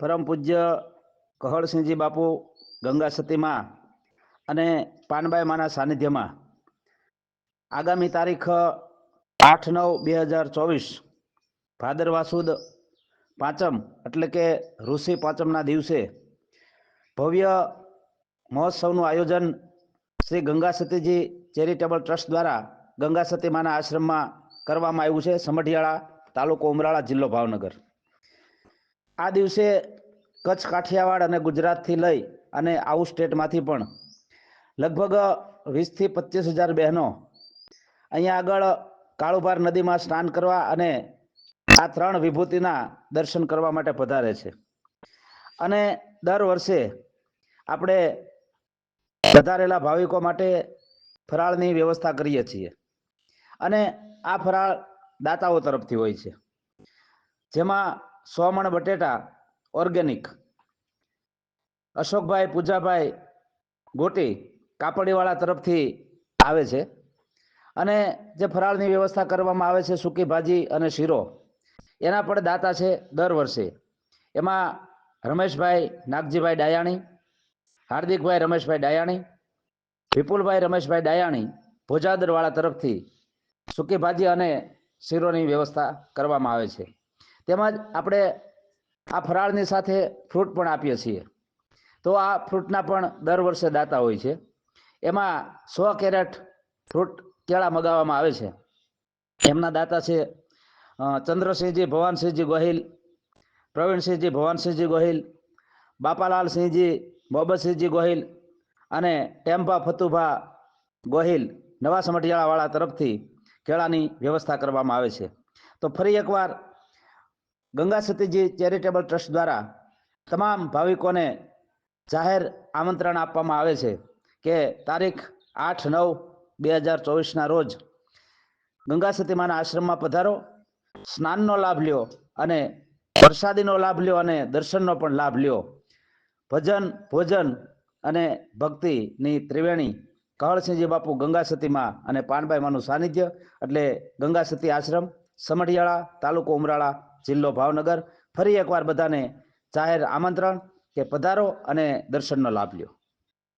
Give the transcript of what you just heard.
પરમ પૂજ્ય કહળસિંહજી બાપુ ગંગા સતીમાં અને પાનબાઈ માના સાનિધ્યમાં આગામી તારીખ આઠ નવ બે હજાર ચોવીસ ભાદરવાસુદ પાંચમ એટલે કે ઋષિ પાંચમના દિવસે ભવ્ય મહોત્સવનું આયોજન શ્રી ગંગા સતીજી ચેરિટેબલ ટ્રસ્ટ દ્વારા ગંગા સતીમાના આશ્રમમાં કરવામાં આવ્યું છે. સમઢિયાળા તાલુકો ઉમરાળા જિલ્લો ભાવનગર. આ દિવસે કચ્છ કાઠિયાવાડ અને ગુજરાતથી લઈ અને આઉટ સ્ટેટમાંથી પણ લગભગ વીસથી પચીસ હજાર બહેનો અહીંયા આગળ કાળુભાર નદીમાં સ્નાન કરવા અને આ ત્રણ વિભૂતિના દર્શન કરવા માટે પધારે છે. અને દર વર્ષે આપણે પધારેલા ભાવિકો માટે ફરાળની વ્યવસ્થા કરીએ છીએ. અને આ ફરાળ દાતાઓ તરફથી હોય છે. જેમાં સો મણ બટેટા ઓર્ગેનિક અશોકભાઈ પૂજાભાઈ ગોટી કાપડીવાળા તરફથી આવે છે. અને જે ફરાળની વ્યવસ્થા કરવામાં આવે છે સૂકી ભાજી અને શીરો, એના પણ દાતા છે દર વર્ષે. એમાં રમેશભાઈ નાગજીભાઈ ડાયાણી, હાર્દિકભાઈ રમેશભાઈ ડાયાણી, વિપુલભાઈ રમેશભાઈ ડાયાણી ભોજાદરવાળા તરફથી સૂકી ભાજી અને શીરોની વ્યવસ્થા કરવામાં આવે છે. તેમજ આપણે આ ફરાળની સાથે ફ્રૂટ પણ આપીએ છીએ. તો આ ફ્રૂટના પણ દર વર્ષે દાતા હોય છે. એમાં સો કેરેટ ફ્રૂટ કેળા મગાવવામાં આવે છે. એમના દાતા છે ચંદ્રસિંહજી, ભવાનસિંહજી ગોહિલ, પ્રવીણસિંહજી, ભવાનસિંહજી ગોહિલ, બાપાલાલસિંહજી મોહબ્બતસિંહજી ગોહિલ અને ટેમ્પા ફતુભા ગોહિલ નવા સમટિયાળાવાળા તરફથી કેળાની વ્યવસ્થા કરવામાં આવે છે. તો ફરી એકવાર ગંગા સતીજી ચેરિટેબલ ટ્રસ્ટ દ્વારા તમામ ભાવિકોને જાહેર આમંત્રણ આપવામાં આવે છે કે તારીખ આઠ નવ બે હજાર ચોવીસના રોજ ગંગા સતીમાના આશ્રમમાં પધારો, સ્નાનનો લાભ લ્યો અને પ્રસાદીનો લાભ લ્યો અને દર્શનનો પણ લાભ લ્યો. ભજન, ભોજન અને ભક્તિની ત્રિવેણી કહળસિંહજી બાપુ ગંગા સતીમાં અને પાનબાઈ માનું સાનિધ્ય એટલે ગંગા સતી આશ્રમ, સમઢિયાળા તાલુકો ઉમરાળા જિલ્લો ભાવનગર ફરી એકવાર બધાને જાહેર આમંત્રણ કે પધારો અને દર્શનનો લાભ લ્યો.